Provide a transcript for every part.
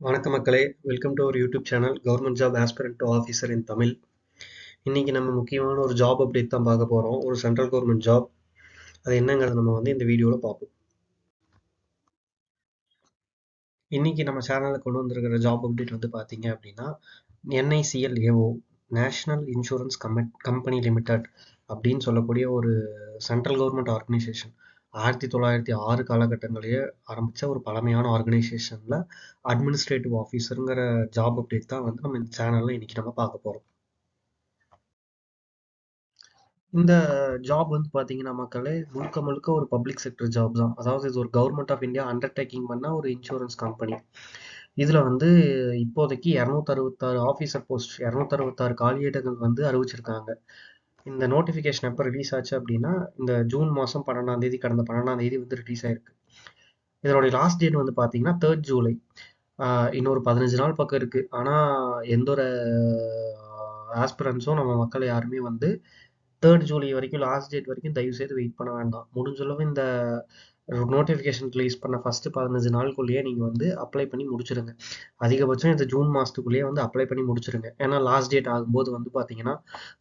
வணக்க மக்களே. Welcome to our YouTube channel government job aspirant to officer in Tamil இன்னைக்கு நம்ம முக்கியமான ஒரு ஜாப் அப்டேட் தான் பார்க்க போகிறோம் ஒரு சென்ட்ரல் கவர்மெண்ட் ஜாப் அது என்னங்கிறத நம்ம வந்து இந்த வீடியோவில் பார்ப்போம். இன்னைக்கு நம்ம சேனலில் கொண்டு வந்திருக்கிற ஜாப் அப்டேட் வந்து பார்த்தீங்க அப்படின்னா என்ஐசிஎல் ஏஓ நேஷ்னல் இன்சூரன்ஸ் கம்ப கம்பெனி லிமிடெட் அப்படின்னு சொல்லக்கூடிய ஒரு சென்ட்ரல் கவர்மெண்ட் ஆர்கனைசேஷன் ஆயிரத்தி தொள்ளாயிரத்தி ஆறு காலகட்டங்களையே ஆரம்பித்த ஒரு பழமையான ஆர்கனைசேஷனில் அட்மினிஸ்ட்ரேட்டிவ் ஆஃபீஸருங்கிற ஜாப் அப்டேட் தான் வந்து நம்ம இந்த சேனலில் இன்னைக்கு நம்ம பார்க்க போகிறோம் இந்த ஜாப் வந்து பார்த்தீங்கன்னா மக்களே முழுக்க முழுக்க ஒரு பப்ளிக் செக்டர் ஜாப் தான். அதாவது இது ஒரு கவர்மெண்ட் ஆஃப் இந்தியா அண்டர்டேக்கிங் பண்ண ஒரு இன்சூரன்ஸ் கம்பெனி இதில் வந்து இப்போதைக்கு இரநூத்தறுபத்தாறு ஆஃபீஸர் போஸ்ட் இரநூத்தறுபத்தாறு காலியிடங்கள் வந்து அறிவிச்சிருக்காங்க. இந்த நோட்டிஃபிகேஷன் எப்போ ரிலீஸ் ஆச்சு அப்படின்னா இந்த ஜூன் மாதம் பன்னெண்டாம் தேதி கடந்த பன்னெண்டாம் தேதி வந்து ரிலீஸ் ஆயிருக்கு. இதனுடைய லாஸ்ட் டேட் வந்து பார்த்தீங்கன்னா தேர்ட் ஜூலை இன்னொரு பதினஞ்சு நாள் பக்கம் இருக்கு. ஆனால் எந்த ஒரு ஆஸ்பிரன்ஸும் நம்ம மக்கள் யாருமே வந்து தேர்ட் ஜூலை வரைக்கும் லாஸ்ட் டேட் வரைக்கும் தயவு செய்து வெயிட் பண்ண வேண்டாம். முடிஞ்சளவு இந்த நோட்டிஃபிகேஷன் ரிலீஸ் பண்ண ஃபஸ்ட்டு பதினஞ்சு நாளுக்குள்ளேயே நீங்கள் வந்து அப்ளை பண்ணி முடிச்சிருங்க. அதிகபட்சம் இந்த ஜூன் மாதத்துக்குள்ளேயே வந்து அப்ளை பண்ணி முடிச்சிருங்க. ஏன்னா லாஸ்ட் டேட் ஆகும்போது வந்து பார்த்தீங்கன்னா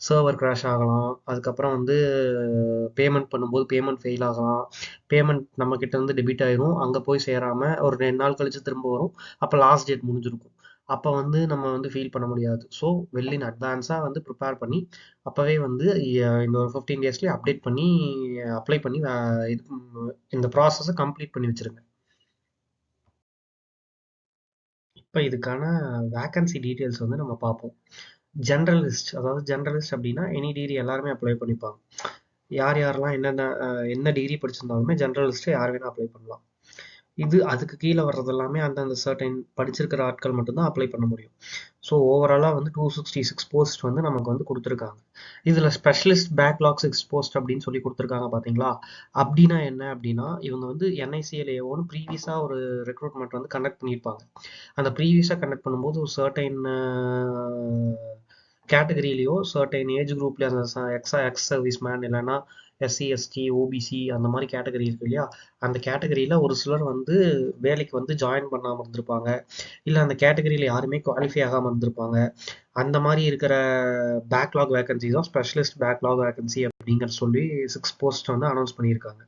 சர்வர் கிராஷ் ஆகலாம். அதுக்கப்புறம் வந்து பேமெண்ட் பண்ணும்போது பேமெண்ட் ஃபெயில் ஆகலாம். பேமெண்ட் நம்மக்கிட்ட வந்து டெபிட் ஆயிரும். அங்கே போய் சேராமல் ஒரு ரெண்டு நாள் கழித்து திரும்ப வரும். அப்போ லாஸ்ட் டேட் முடிஞ்சிருக்கும். அப்போ வந்து நம்ம வந்து ஃபீல் பண்ண முடியாது. ஸோ வெல் இன் அட்வான்ஸாக வந்து ப்ரிப்பேர் பண்ணி அப்போவே வந்து இந்த ஒரு ஃபிஃப்டீன் டேஸ்லேயே அப்டேட் பண்ணி அப்ளை பண்ணி இது இந்த ப்ராசஸை கம்ப்ளீட் பண்ணி வச்சுருங்க. இப்போ இதுக்கான வேக்கன்சி டீட்டெயில்ஸ் வந்து நம்ம பார்ப்போம். ஜென்ரலிஸ்ட் அதாவது ஜென்ரலிஸ்ட் அப்படின்னா எனி டிகிரி எல்லாருமே அப்ளை பண்ணிப்பாங்க. யார் யாரெல்லாம் என்னென்ன என்ன டிகிரி படிச்சிருந்தாலுமே ஜென்ரலிஸ்ட்டு யார் வேணால் அப்ளை பண்ணலாம். இது அதுக்கு கீழே வர்றது எல்லாமே அந்தந்த சர்டைன் படிச்சிருக்கிற ஆட்கள் மட்டும்தான் அப்ளை பண்ண முடியும். ஸோ ஓவராலாக வந்து டூ சிக்ஸ்டி சிக்ஸ் போஸ்ட் வந்து நமக்கு வந்து கொடுத்துருக்காங்க. இதில் ஸ்பெஷலிஸ்ட் பேக்லாக் சிக்ஸ் போஸ்ட் அப்படின்னு சொல்லி கொடுத்துருக்காங்க பார்த்தீங்களா அப்படின்னா என்ன அப்படின்னா இவங்க வந்து என்ஐசிஎல்ஏஓன்னு ப்ரீவியஸாக ஒரு ரெக்ரூட்மெண்ட் வந்து கண்டக்ட் பண்ணியிருப்பாங்க. அந்த ப்ரீவியஸாக கண்டக்ட் பண்ணும்போது ஒரு சர்டைன் கேட்டகரியிலையோ சர்டைன் ஏஜ் குரூப்லேயோ அந்த எக்ஸா எக்ஸ் சர்வீஸ் மேன் இல்லைன்னா எஸ்சி எஸ்டி ஓபிசி அந்த மாதிரி கேட்டகரி இருக்கு இல்லையா? அந்த கேட்டகரியில் ஒரு சிலர் வந்து வேலைக்கு வந்து ஜாயின் பண்ணாமல் இருந்திருப்பாங்க. இல்லை அந்த கேட்டகரியில் யாருமே குவாலிஃபை ஆகாமல் இருந்திருப்பாங்க. அந்த மாதிரி இருக்கிற பேக்லாக் வேகன்சி தான் ஸ்பெஷலிஸ்ட் பேக்லாக் வேகன்சி அப்படிங்கிற சொல்லி சிக்ஸ் போஸ்ட் வந்து அனௌன்ஸ் பண்ணியிருக்காங்க.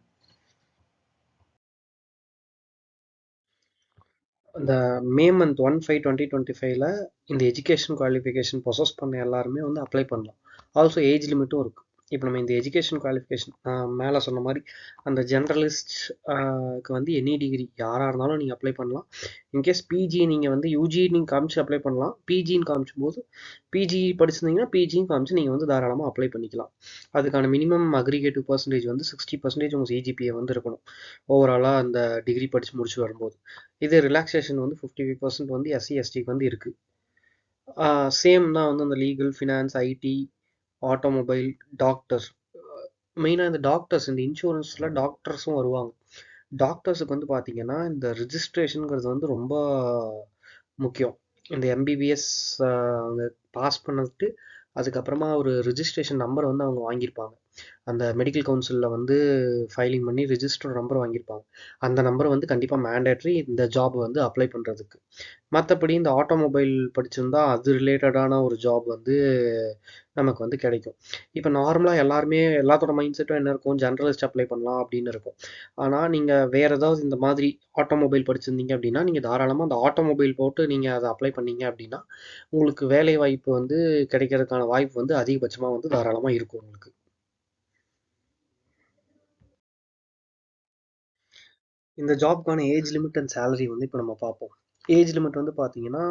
இந்த May month one five twenty twenty ஃபைவ்ல இந்த எஜுகேஷன் குவாலிஃபிகேஷன் ப்ரொசஸ் பண்ண எல்லாருமே வந்து அப்ளை பண்ணலாம். ஆல்சோ ஏஜ் லிமிட்டும் இருக்குது இப்போ நம்ம இந்த எஜுகேஷன் குவாலிஃபிகேஷன் மேலே சொன்ன மாதிரி அந்த ஜென்ரலிஸ்ட்க்கு வந்து எனி டிகிரி யாராக இருந்தாலும் நீங்கள் அப்ளை பண்ணலாம். இன்கேஸ் பிஜி நீங்கள் வந்து யூஜி நீங்கள் காமிச்சு அப்ளை பண்ணலாம். பிஜின்னு காமிச்சும் போது பிஜி படிச்சிருந்தீங்கன்னா பிஜின்னு காமிச்சு நீங்கள் வந்து தாராளமாக அப்ளை பண்ணிக்கலாம். அதுக்கான மினிமம் அக்ரிகேட்டிவ் பர்சன்டேஜ் வந்து சிக்ஸ்டி பர்சன்டேஜ் உங்கள் சிஜிபிஏ வந்து இருக்கணும். ஓவராலாக அந்த டிகிரி படித்து முடிச்சு வரும்போது. இது ரிலாக்ஸேஷன் வந்து ஃபிஃப்டி ஃபைவ் பர்சன்ட் வந்து எஸ்சி எஸ்டிக்கு வந்து இருக்குது சேம் தான் வந்து அந்த legal finance IT automobile doctors மெயினாக இந்த டாக்டர்ஸ் இந்த இன்சூரன்ஸில் டாக்டர்ஸும் வருவாங்க. டாக்டர்ஸுக்கு வந்து பார்த்தீங்கன்னா இந்த ரிஜிஸ்ட்ரேஷனுங்கிறது வந்து ரொம்ப முக்கியம். இந்த எம்பிபிஎஸ் அவங்க பாஸ் பண்ணிட்டு அதுக்கப்புறமா ஒரு ரிஜிஸ்ட்ரேஷன் நம்பர் வந்து அவங்க வாங்கியிருப்பாங்க. அந்த மெடிக்கல் கவுன்சிலில் வந்து ஃபைலிங் பண்ணி ரிஜிஸ்டர் நம்பர் வாங்கியிருப்பாங்க. அந்த நம்பர் வந்து கண்டிப்பாக மேண்டேட்ரி இந்த ஜாப் வந்து அப்ளை பண்ணுறதுக்கு மற்றபடி இந்த ஆட்டோமொபைல் படிச்சிருந்தா அது ரிலேட்டடான ஒரு ஜாப் வந்து நமக்கு வந்து கிடைக்கும். இப்போ நார்மலாக எல்லாருமே எல்லாத்தோட மைண்ட் செட்டும் என்ன இருக்கும்? ஜென்ரலிஸ்ட் அப்ளை பண்ணலாம் அப்படின்னு இருக்கும். ஆனால் நீங்கள் வேறு ஏதாவது இந்த மாதிரி ஆட்டோமொபைல் படிச்சிருந்தீங்க அப்படின்னா நீங்கள் தாராளமாக அந்த ஆட்டோமொபைல் போட்டு நீங்கள் அதை அப்ளை பண்ணீங்க அப்படின்னா உங்களுக்கு வேலை வாய்ப்பு வந்து கிடைக்கிறதுக்கான வாய்ப்பு வந்து அதிகபட்சமாக வந்து தாராளமாக இருக்கும் உங்களுக்கு. இந்த ஜாப்க்கான ஏஜ் லிமிட் அண்ட் சேலரி வந்து இப்போ நம்ம பார்ப்போம். ஏஜ் லிமிட் வந்து பார்த்தீங்கன்னா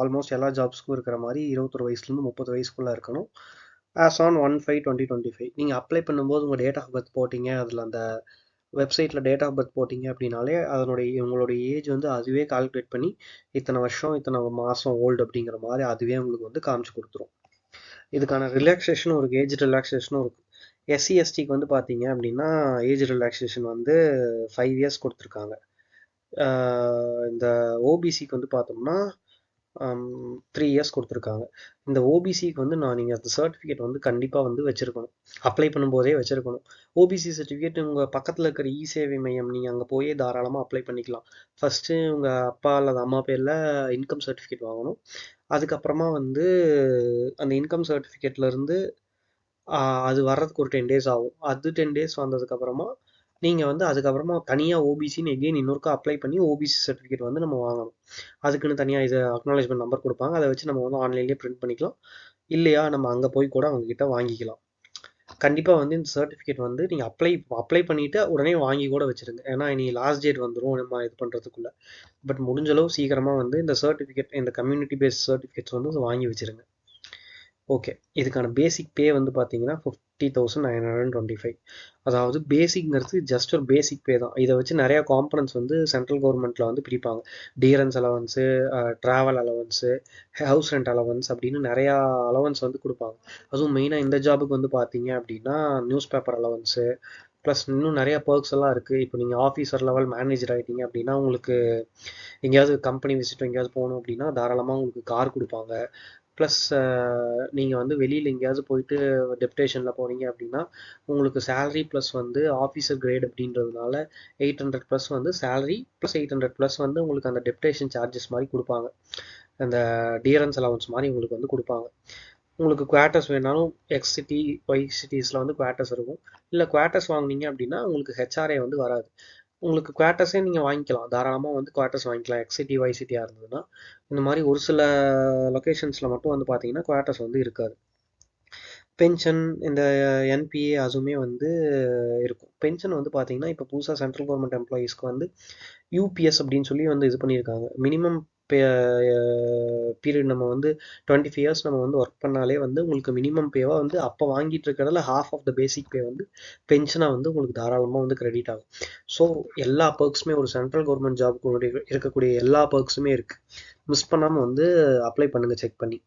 ஆல்மோஸ்ட் எல்லா ஜாப்ஸ்க்கும் இருக்கிற மாதிரி இருபத்தொரு வயசுலேருந்து முப்பது வயசுக்குள்ளே இருக்கணும். As on one five twenty twenty five நீங்கள் அப்ளை பண்ணும்போது உங்கள் டேட் ஆஃப் பர்த் போட்டிங்க அதில் அந்த வெப்சைட்டில் டேட் ஆஃப் பர்த் போட்டிங்க அப்படின்னாலே அதனுடைய உங்களுடைய ஏஜ் வந்து அதுவே கால்குலேட் பண்ணி இத்தனை வருஷம் இத்தனை மாதம் ஓல்டு அப்படிங்கிற மாதிரி அதுவே உங்களுக்கு வந்து காமிச்சு கொடுத்துரும். இதுக்கான ரிலாக்ஸேஷனும் இருக்குது ஏஜ் ரிலாக்ஸேஷனும் இருக்குது எஸ்சி எஸ்டிக்கு வந்து பார்த்தீங்க அப்படின்னா ஏஜ் ரிலாக்ஸேஷன் வந்து ஃபைவ் இயர்ஸ் கொடுத்துருக்காங்க. இந்த ஓபிசிக்கு வந்து பார்த்தோம்னா த்ரீ இயர்ஸ் கொடுத்துருக்காங்க. இந்த ஓபிசிக்கு வந்து நான் நீங்கள் அந்த சர்டிஃபிகேட் வந்து கண்டிப்பாக வந்து வச்சுருக்கணும். அப்ளை பண்ணும்போதே வச்சுருக்கணும். ஓபிசி சர்டிஃபிகேட் உங்கள் பக்கத்தில் இருக்கிற இ சேவை மையம் நீங்கள் அங்கே போயே தாராளமாக அப்ளை பண்ணிக்கலாம். ஃபஸ்ட்டு உங்கள் அப்பா அல்லது அம்மா பேரில் இன்கம் சர்டிஃபிகேட் வாங்கணும். அதுக்கப்புறமா வந்து அந்த இன்கம் சர்டிஃபிகேட்லேருந்து அது வர்றதுக்கு ஒரு டென் டேஸ் ஆகும். அது டென் டேஸ் வந்ததுக்கப்புறமா நீங்கள் வந்து அதுக்கப்புறமா தனியாக ஓபிசின்னு எகெயின் இன்னொருக்கா அப்ளை பண்ணி ஓபிசி சர்டிஃபிகேட் வந்து நம்ம வாங்கணும். அதுக்குன்னு தனியாக இது அக்னாலேஜ்மெண்ட் நம்பர் கொடுப்பாங்க. அதை வச்சு நம்ம வந்து ஆன்லைன்லேயே பிரிண்ட் பண்ணிக்கலாம். இல்லையா நம்ம அங்கே போய் கூட அவங்கக்கிட்ட வாங்கிக்கலாம். கண்டிப்பாக வந்து இந்த சர்டிஃபிகேட் வந்து நீங்கள் அப்ளை அப்ளை பண்ணிவிட்டு உடனே வாங்கி கூட வச்சுருங்க. ஏன்னா இனி லாஸ்ட் டேட் வந்துடும் நம்ம இது பண்ணுறதுக்குள்ளே பட் முடிஞ்சளவு சீக்கிரமாக வந்து இந்த சர்டிஃபிகேட் இந்த கம்யூனிட்டி பேஸ்ட் சர்டிஃபிகேட்ஸ் வந்து வாங்கி வச்சுருங்க. ஓகே இதுக்கான பேசிக் பே வந்து பார்த்தீங்கன்னா fifty thousand nine hundred twenty five அதாவது பேசிக்ங்கிறது ஜஸ்ட் ஒரு பேசிக் பே தான். இதை வச்சு நிறையா காம்பனன்ஸ் வந்து சென்ட்ரல் கவர்மெண்ட்டில் வந்து பிரிப்பாங்க. Dearness allowance travel allowance house rent allowance அப்படின்னு நிறையா அலவன்ஸ் வந்து கொடுப்பாங்க. அதுவும் மெயினாக இந்த ஜாபுக்கு வந்து பார்த்தீங்க அப்படின்னா நியூஸ் பேப்பர் அலவன்ஸு ப்ளஸ் இன்னும் நிறைய பர்க்ஸ் எல்லாம் இருக்குது இப்போ நீங்கள் ஆஃபீஸர் லெவல் மேனேஜர் ஆகிட்டீங்க அப்படின்னா உங்களுக்கு எங்கேயாவது கம்பெனி விசிட் எங்கேயாவது போகணும் அப்படின்னா தாராளமாக உங்களுக்கு கார் கொடுப்பாங்க. ப்ளஸ் நீங்கள் வந்து வெளியில் எங்கேயாவது போயிட்டு டெப்டேஷனில் போனீங்க அப்படின்னா உங்களுக்கு சேலரி ப்ளஸ் வந்து ஆஃபீஸர் கிரேட் அப்படின்றதுனால எயிட் ஹண்ட்ரட் ப்ளஸ் வந்து salary plus eight hundred plus வந்து உங்களுக்கு அந்த டெப்டேஷன் சார்ஜஸ் மாதிரி கொடுப்பாங்க. அந்த டியரன்ஸ் அலவன்ஸ் மாதிரி உங்களுக்கு வந்து கொடுப்பாங்க. உங்களுக்கு குவார்ட்டர்ஸ் வேணாலும் எக்ஸ் சிட்டி ஒய் சிட்டிஸில் வந்து குவார்ட்டர்ஸ் இருக்கும். இல்லை குவார்ட்டர்ஸ் வாங்கினீங்க அப்படின்னா உங்களுக்கு ஹெச்ஆர்ஏ வந்து வராது. உங்களுக்கு குவார்ட்டர்ஸே நீங்கள் வாங்கிக்கலாம். தாராளமாக வந்து குவார்ட்டர்ஸ் வாங்கிக்கலாம். எக்ஸிட்டி வைசிட்டியாக இருந்ததுன்னா இந்த மாதிரி ஒரு சில லொக்கேஷன்ஸில் மட்டும் வந்து பார்த்தீங்கன்னா குவார்ட்டர்ஸ் வந்து இருக்காது. பென்ஷன் இந்த என்பிஏ அதுவுமே வந்து இருக்கும். பென்ஷன் வந்து பார்த்தீங்கன்னா இப்போ புதுசாக சென்ட்ரல் கவர்மெண்ட் எம்ப்ளாயீஸ்க்கு வந்து யூபிஎஸ் அப்படின்னு சொல்லி வந்து இது பண்ணியிருக்காங்க. மினிமம் பீரியட் நம்ம வந்து டுவெண்ட்டி ஃபைவ் இயர்ஸ் நம்ம வந்து ஒர்க் பண்ணாலே வந்து உங்களுக்கு மினிமம் பேவாக வந்து அப்போ வாங்கிட்டு இருக்கிறதுல half of the basic pay வந்து பென்ஷனாக வந்து உங்களுக்கு தாராளமாக வந்து கிரெடிட் ஆகும். ஸோ எல்லா பர்க்ஸுமே ஒரு சென்ட்ரல் கவர்மெண்ட் ஜாப்க்கு இருக்கக்கூடிய எல்லா பர்க்ஸுமே இருக்குது மிஸ் பண்ணாமல் வந்து அப்ளை பண்ணுங்கள் செக் பண்ணி.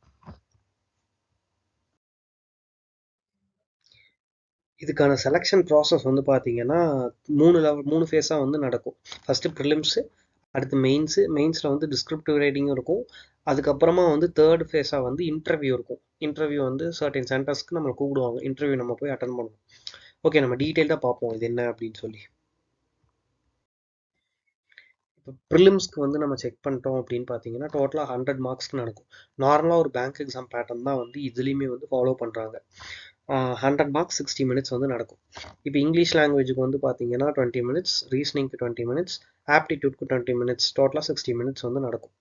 இதுக்கான செலெக்ஷன் ப்ராசஸ் வந்து பார்த்தீங்கன்னா மூணு லெவல் மூணு ஃபேஸாக வந்து நடக்கும். ஃபஸ்ட்டு ப்ரிலிம்ஸு அடுத்து மெயின்ஸு மெயின்ஸில் வந்து டிஸ்கிரிப்டிவ் ரைட்டிங்கும் இருக்கும். அதுக்கப்புறமா வந்து தேர்ட் ஃபேஸாக வந்து இன்டர்வியூ இருக்கும். இன்டர்வியூ வந்து சர்டின் சென்டர்ஸ்க்கு நம்மளை கூப்பிடுவாங்க. இன்டர்வியூ நம்ம போய் அட்டன் பண்ணுவோம். ஓகே நம்ம டீட்டெயில்டாக பார்ப்போம் இது என்ன அப்படின்னு சொல்லி. இப்போ ப்ரிலிம்ஸ்க்கு வந்து நம்ம செக் பண்ணிட்டோம் அப்படின்னு பார்த்தீங்கன்னா டோட்டலாக ஹண்ட்ரட் மார்க்ஸ்க்கு நடக்கும். நார்மலாக ஒரு பேங்க் எக்ஸாம் பேட்டர்ன் தான் வந்து இதுலேயுமே வந்து ஃபாலோ பண்ணுறாங்க ஹண்ட்ரட் மார்க்ஸ் சிக்ஸ்டி மினிட்ஸ் வந்து நடக்கும். இப்போ இங்கிலீஷ் லாங்குவேஜுக்கு வந்து பார்த்தீங்கன்னா டுவெண்ட்டி மினிட்ஸ் ரீசனிங்க்கு டுவெண்ட்டி மினிட்ஸ் ஆப்டிடியூட்க்கு டுவெண்ட்டி மினிட்ஸ் டோட்டலாக சிக்ஸ்டி மினிட்ஸ் வந்து நடக்கும்.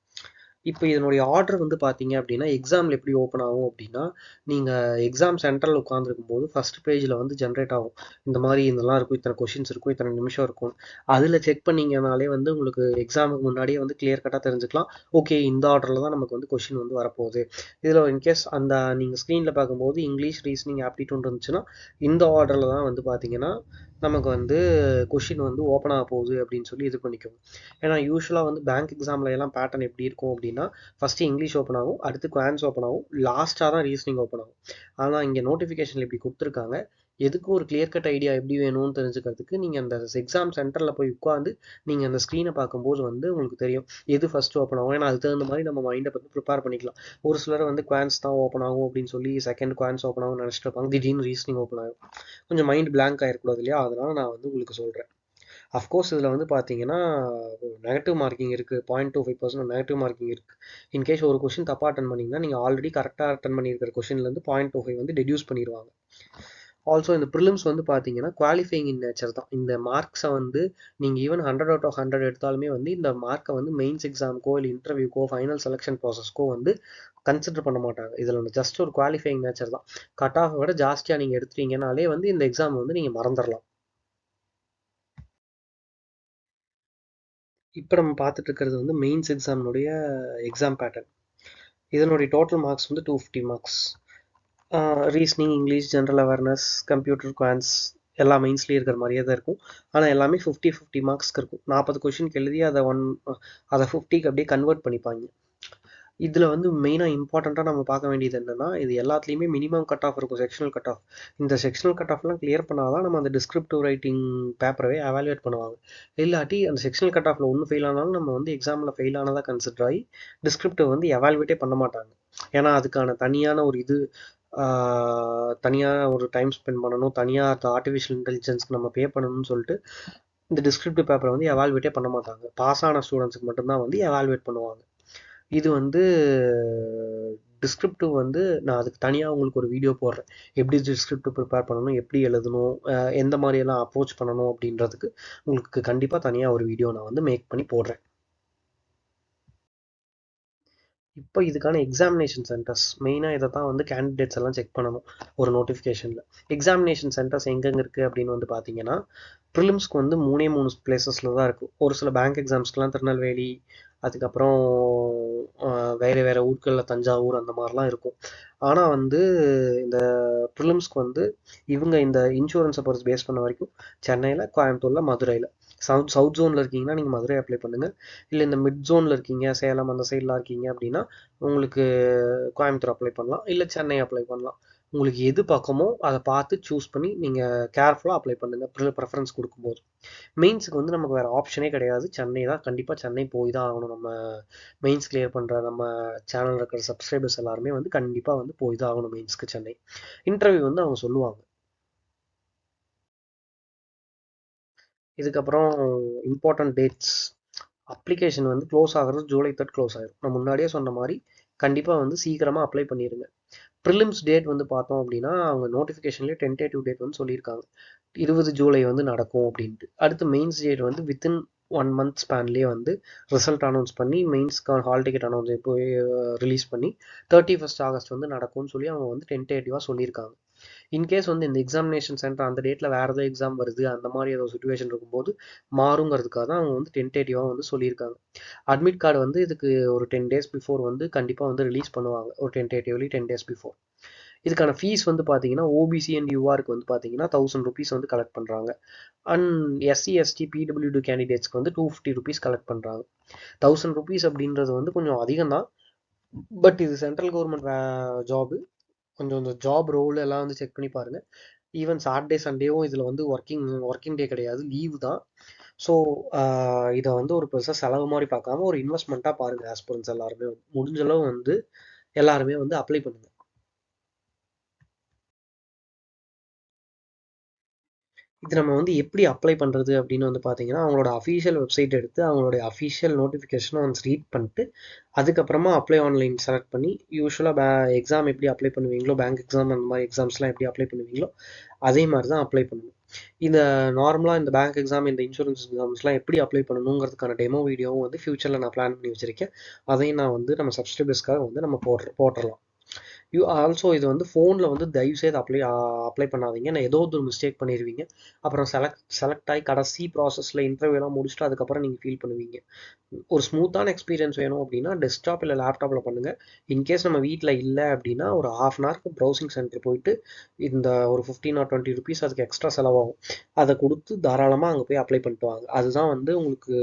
இப்போ இதனுடைய ஆர்டர் வந்து பார்த்தீங்க அப்படின்னா எக்ஸாமில் எப்படி ஓப்பன் ஆகும் அப்படின்னா நீங்கள் எக்ஸாம் சென்டரில் உட்காந்துருக்கும் போது ஃபஸ்ட் பேஜில் வந்து ஜென்ரேட் ஆகும். இந்த மாதிரி இதெல்லாம் இருக்கும் இத்தனை கொஷின்ஸ் இருக்கும் இத்தனை நிமிஷம் இருக்கும். அதில் செக் பண்ணிங்கனாலே வந்து உங்களுக்கு எக்ஸாமுக்கு முன்னாடியே வந்து கிளியர் கட்டாக தெரிஞ்சுக்கலாம். ஓகே இந்த ஆர்டரில் தான் நமக்கு வந்து கொஷின் வந்து வரப்போகுது. இதில் இன்கேஸ் அந்த நீங்கள் ஸ்க்ரீனில் பார்க்கும்போது இங்கிலீஷ் ரீசனிங் ஆப்டிடியூட் இருந்துச்சுன்னா இந்த ஆர்டரில் தான் வந்து பார்த்தீங்கன்னா நமக்கு வந்து கொஷின் வந்து ஓப்பன் ஆக போகுது அப்படின்னு சொல்லி இது பண்ணிக்கும் ஏன்னா யூஸ்வலாக வந்து பேங்க் எக்ஸாமில் எல்லாம் பேட்டர்ன் எப்படி இருக்கும் அப்படின்னா ஃபஸ்ட்டு இங்கிலீஷ் ஓப்பன் ஆகும் அடுத்து குவான்ஸ் ஓப்பன் ஆகும் லாஸ்ட்டாக தான் ரீசனிங் ஓப்பன் ஆகும். ஆனால் இங்கே நோட்டிஃபிகேஷனில் இப்படி கொடுத்துருக்காங்க. எதுக்கும் ஒரு கிளியர் கட் ஐடியா எப்படி வேணும்னு தெரிஞ்சுக்கிறதுக்கு நீங்கள் அந்த எக்ஸாம் சென்டரில் போய் உட்காந்து நீங்கள் அந்த ஸ்க்ரீனை பார்க்கும்போது வந்து உங்களுக்கு தெரியும் எது ஃபஸ்ட்டு ஓப்பன் ஆகும். ஏன்னா அதுக்கு தகுந்த மாதிரி நம்ம மைண்டை பற்றி ப்ரிப்பேர் பண்ணிக்கலாம். ஒரு சிலர் வந்து குவான்ஸ் தான் ஓப்பன் ஆகும் அப்படின்னு சொல்லி செகண்ட் குவான்ஸ் ஓப்பன் ஆகும் நினச்சிட்டு இருப்பாங்க. திடீர்னு ரீசனிங் ஓப்பன் ஆகும் கொஞ்சம் மைண்ட் பிளாங்க் ஆகிடக்கூடாது இல்லையா? அதனால் நான் வந்து உங்களுக்கு சொல்கிறேன் அஃப்கோர்ஸ் இதில் வந்து பார்த்தீங்கன்னா நெகட்டிவ் மார்க்கிங் இருக்குது point two five percent negative marking இருக்குது இன்கேஸ் ஒரு கொஷின் தப்பாக அட்டன் பண்ணிங்கன்னா நீங்கள் ஆல்ரெடி கரெக்டாக அட்டன் பண்ணியிருக்கிற கொஷின்லேருந்து பாயிண்ட் டூ ஃபைவ் வந்து டெடியூஸ் பண்ணிடுவாங்க ஆல்சோ இந்த ப்ரிலிம்ஸ் வந்து பார்த்தீங்கன்னா குவாலிஃபைங் இன் நேச்சர் தான். இந்த மார்க்ஸை வந்து நீங்கள் even hundred out of hundred எடுத்தாலுமே வந்து இந்த மார்க்கை வந்து மெயின்ஸ் எக்ஸாமுக்கோ இல்லை இன்டர்வியூக்கோ ஃபைனல் செலெக்ஷன் ப்ராசஸ்க்கோ வந்து கன்சிடர் பண்ண மாட்டாங்க. இதில் வந்து ஜஸ்ட் ஒரு குவாலிஃபைங் நேச்சர் தான். கட் ஆஃப் விட ஜாஸ்தியாக நீங்கள் எடுத்துட்டீங்கனாலே வந்து இந்த எக்ஸாம் வந்து நீங்கள் மறந்துடலாம் இப்போ நம்ம பார்த்துட்டு இருக்கிறது வந்து மெயின்ஸ் எக்ஸாம்னுடைய எக்ஸாம் பேட்டர்ன் இதனுடைய டோட்டல் மார்க்ஸ் வந்து two fifty marks reasoning English general awareness computer quants எல்லா மெயின்ஸ்லேயும் இருக்கிற மாதிரியே தான் இருக்கும். ஆனால் எல்லாமே ஃபிஃப்டி ஃபிஃப்டி மார்க்ஸ்க்கு இருக்கும். நாற்பது கொஷினுக்கு எழுதி அதை ஒன் அதை ஃபிஃப்டிக்கு அப்படியே கன்வெர்ட் பண்ணிப்பாங்க. இதில் வந்து மெயினாக இம்பார்ட்டண்ட்டாக நம்ம பார்க்க வேண்டியது என்னென்னா இது எல்லாத்துலேயுமே மினிமம் கட் ஆஃப் இருக்கும் செக்ஷனல் கட் ஆஃப் இந்த செக்ஷனல் கட் ஆஃப்லாம் கிளியர் பண்ணால் தான் நம்ம அந்த டிஸ்கிரிப்டிவ் ரைட்டிங் பேப்பரவே அவாலுவேட் பண்ணுவாங்க. இல்லாட்டி அந்த செக்ஷனல் கட் ஆஃபில் ஒன்று ஃபெயில் ஆனாலும் நம்ம வந்து எக்ஸாமில் ஃபெயில் ஆனதாக கன்சிடர் ஆகி டிஸ்கிரிப்டிவ் வந்து எவாலுவேட்டே பண்ண மாட்டாங்க. ஏன்னா அதுக்கான தனியான ஒரு இது தனியாக ஒரு டைம் ஸ்பெண்ட் பண்ணணும். தனியாக ஆர்டிஃபிஷியல் இன்டெலிஜென்ஸ்க்கு நம்ம பே பண்ணணும்னு சொல்லிட்டு இந்த டிஸ்கிரிப்டிவ் பேப்பரை வந்து எவால்வேட்டே பண்ண மாட்டாங்க. பாஸ் ஆன ஸ்டூடெண்ட்ஸுக்கு மட்டும்தான் வந்து எவால்வேட் பண்ணுவாங்க. இது வந்து டிஸ்கிரிப்டிவ் வந்து நான் அதுக்கு தனியாக உங்களுக்கு ஒரு வீடியோ போடுறேன். எப்படி டிஸ்கிரிப்டிவ் ப்ரிப்பேர் பண்ணணும் எப்படி எழுதணும் எந்த மாதிரியெல்லாம் அப்ரோச் பண்ணணும் அப்படின்றதுக்கு உங்களுக்கு கண்டிப்பாக தனியாக ஒரு வீடியோ நான் வந்து மேக் பண்ணி போடுறேன். இப்போ இதுக்கான எக்ஸாமினேஷன் சென்டர்ஸ் மெயினாக இதை தான் வந்து கேண்டிடேட்ஸ் எல்லாம் செக் பண்ணணும். ஒரு நோட்டிஃபிகேஷனில் எக்ஸாமினேஷன் சென்டர்ஸ் எங்கெங்கே இருக்குது அப்படின்னு வந்து பார்த்தீங்கன்னா ப்ரிலிம்ஸ்க்கு வந்து மூணே மூணு பிளேசஸில் தான் இருக்கும். ஒரு சில பேங்க் எக்ஸாம்ஸ்க்கெலாம் திருநெல்வேலி அதுக்கப்புறம் வேறு வேறு ஊர்களில் தஞ்சாவூர் அந்த மாதிரிலாம் இருக்கும். ஆனால் வந்து இந்த ப்ரிலிம்ஸ்க்கு வந்து இவங்க இந்த இன்சூரன்ஸை பொறுத்து பேஸ் பண்ண வரைக்கும் சென்னையில் கோயம்புத்தூரில் மதுரையில். சவுத் சவுத் ஜோனில் இருக்கீங்கன்னா நீங்கள் மதுரை அப்ளை பண்ணுங்கள் இல்லை இந்த மிட் ஜோனில் இருக்கீங்க சேலம் அந்த சைட்லாம் இருக்கீங்க அப்படின்னா உங்களுக்கு கோயம்புத்தூர் அப்ளை பண்ணலாம். இல்லை சென்னை அப்ளை பண்ணலாம். உங்களுக்கு எது பக்கமோ அதை பார்த்து சூஸ் பண்ணி நீங்கள் கேர்ஃபுல்லாக அப்ளை பண்ணுங்கள் ப்ரிஃபரன்ஸ் கொடுக்கும்போது. மெயின்ஸுக்கு வந்து நமக்கு வேறு ஆப்ஷனே கிடையாது. சென்னை தான். கண்டிப்பாக சென்னை போய் தான் ஆகணும். நம்ம மெயின்ஸ் கிளியர் பண்ணுற நம்ம சேனல் இருக்கிற சப்ஸ்கிரைபர்ஸ் எல்லாருமே வந்து கண்டிப்பாக வந்து போய் தான் ஆகணும் மெயின்ஸ்க்கு சென்னை. இன்டர்வியூ வந்து அவங்க சொல்லுவாங்க. இதுக்கப்புறம் இம்பார்ட்டன்ட் டேட்ஸ் அப்ளிகேஷன் வந்து க்ளோஸ் ஆகிறது ஜூலை தேர்ட் க்ளோஸ் ஆகிடும் நான் முன்னாடியே சொன்ன மாதிரி கண்டிப்பாக வந்து சீக்கிரமாக அப்ளை பண்ணிடுங்க ப்ரிலிம்ஸ் டேட் வந்து பார்த்தோம் அப்படின்னா அவங்க நோட்டிஃபிகேஷன்லேயே டென்டேட்டிவ் டேட் வந்து சொல்லியிருக்காங்க. இருபது ஜூலை வந்து நடக்கும் அப்படின்ட்டு. அடுத்து மெயின்ஸ் டேட் வந்து வித்தின் ஒன் மந்த் ஸ்பேன்லேயே வந்து ரிசல்ட் அனௌன்ஸ் பண்ணி மெயின்ஸ்க்கான ஹால் டிக்கெட் அனௌன்ஸ் போய் ரிலீஸ் பண்ணி தேர்ட்டி ஃபஸ்ட் ஆகஸ்ட் வந்து நடக்கும்னு சொல்லி அவங்க வந்து டென்டேட்டிவாக சொல்லியிருக்காங்க. இன்கேஸ் வந்து இந்த எக்ஸாமினேஷன் சென்டர் அந்த டேட்டில் வேறு ஏதோ எக்ஸாம் வருது அந்த மாதிரி ஏதோ சுச்சுவேஷன் இருக்கும்போது மாறுங்கிறதுக்காக தான் அவங்க வந்து டென்டேட்டிவாக வந்து சொல்லியிருக்காங்க. அட்மிட் கார்டு வந்து இதுக்கு ஒரு டென் டேஸ் பிஃபோர் வந்து கண்டிப்பாக வந்து ரிலீஸ் பண்ணுவாங்க. ஒரு டென்டேட்டிவ்லி டென் டேஸ் பிஃபோர் இதுக்கான ஃபீஸ் வந்து பார்த்தீங்கன்னா ஓபிசி அண்ட் யூஆருக்கு வந்து பார்த்தீங்கன்னா தௌசண்ட் ருபீஸ் வந்து கலெக்ட் பண்ணுறாங்க அண்ட் எஸ்சி எஸ்டி பிடபிள்யூடி கேண்டிடேட்ஸ்க்கு வந்து டூ ஃபிஃப்டி ருபீஸ் கலெக்ட் பண்ணுறாங்க தௌசண்ட் ருபீஸ் அப்படின்றது வந்து கொஞ்சம் அதிகம் தான் பட் இது சென்ட்ரல் கவர்மெண்ட் ஜாபு கொஞ்சம் இந்த ஜாப் ரோல் எல்லாம் வந்து செக் பண்ணி பாருங்கள் ஈவன் சாட்டர்டே சண்டேவும் இதில் வந்து ஒர்க்கிங் ஒர்க்கிங் டே கிடையாது. லீவு தான். ஸோ இதை வந்து ஒரு பெருசாக செலவு மாதிரி பார்க்காம ஒரு இன்வெஸ்ட்மெண்ட்டாக பாருங்கள் ஆஸ்பிரன்ஸ் எல்லாருமே. முடிஞ்சளவு வந்து எல்லாருமே வந்து அப்ளை பண்ணுங்கள் இது நம்ம வந்து எப்படி அப்ளை பண்ணுறது அப்படின்னு வந்து பார்த்தீங்கன்னா அவங்களோட அஃபீஷியல் வெப்சைட் எடுத்து அவங்களுடைய அஃபீஷியல் நோட்டிஃபிகேஷனை வந்து ரீட் பண்ணிட்டு அதுக்கப்புறமா அப்ளை ஆன்லைன் செலக்ட் பண்ணி யூஸ்வலாக பே எக்ஸாம் எப்படி அப்ளை பண்ணுவீங்களோ பேங்க் எக்ஸாம் அந்த மாதிரி எக்ஸாம்ஸ்லாம் எப்படி அப்ளை பண்ணுவீங்களோ அதே மாதிரி தான் அப்ளை பண்ணணும். இந்த நார்மலாக இந்த பேங்க் எக்ஸாம் இந்த இன்சூரன்ஸ் எக்ஸாம்ஸ்லாம் எப்படி அப்ளை பண்ணணுங்கிறதுக்கான டெமோ வீடியோவும் வந்து ஃபியூச்சரில் நான் பிளான் பண்ணி வச்சுருக்கேன். அதையும் நான் வந்து நம்ம சப்ஸ்கிரைபர்ஸ்க்காக வந்து நம்ம போடுற போட்டுடலாம் யூ ஆல்சோ இது வந்து ஃபோனில் வந்து தயவுசெய்து அப்ளை அப்ளை பண்ணாதீங்க. நான் ஏதோ ஒரு மிஸ்டேக் பண்ணிடுவீங்க அப்புறம் செலக்ட் செலக்ட் ஆகி கடைசி ப்ராசஸில் இன்டர்வியூலாம் முடிச்சுட்டு அதுக்கப்புறம் நீங்கள் ஃபீல் பண்ணுவீங்க. ஒரு ஸ்மூத்தான எக்ஸ்பீரியன்ஸ் வேணும் அப்படின்னா டெஸ்க்டாப் இல்லை லேப்டாப்பில் பண்ணுங்கள் இன்கேஸ் நம்ம வீட்டில் இல்லை அப்படின்னா ஒரு ஹாஃப் அன் ஹவருக்கு ப்ரௌசிங் சென்டர் போயிட்டு இந்த ஒரு ஃபிஃப்டீன் ஆர் டுவெண்ட்டி ருபீஸ் அதுக்கு எக்ஸ்ட்ரா செலவாகும். அதை கொடுத்து தாராளமாக அங்கே போய் அப்ளை பண்ணிட்டு வாங்க. அதுதான் வந்து உங்களுக்கு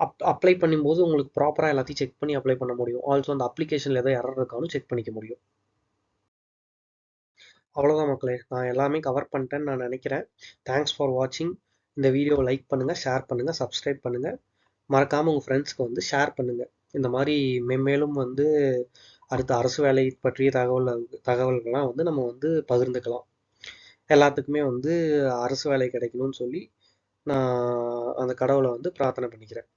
அப் அப்ளை பண்ணும்போது உங்களுக்கு ப்ராப்பராக எல்லாத்தையும் செக் பண்ணி அப்ளை பண்ண முடியும். ஆல்சோ அந்த அப்ளிகேஷனில் எதாவது எரர் இருக்கான்னு செக் பண்ணிக்க முடியும். அவ்வளோதான் மக்களே. நான் எல்லாமே கவர் பண்ணிட்டேன்னு நான் நினைக்கிறேன். தேங்க்ஸ் ஃபார் வாட்சிங் இந்த வீடியோவை லைக் பண்ணுங்கள் ஷேர் பண்ணுங்கள் சப்ஸ்கிரைப் பண்ணுங்கள் மறக்காமல் உங்கள் ஃப்ரெண்ட்ஸ்க்கு வந்து ஷேர் பண்ணுங்கள் இந்த மாதிரி மென்மேலும் வந்து அடுத்த அரசு வேலை பற்றிய தகவல் தகவல்கள்லாம் வந்து நம்ம வந்து பகிர்ந்துக்கலாம். எல்லாத்துக்குமே வந்து அரசு வேலை கிடைக்கணும்னு சொல்லி நான் அந்த கடவுளை வந்து பிரார்த்தனை பண்ணிக்கிறேன்.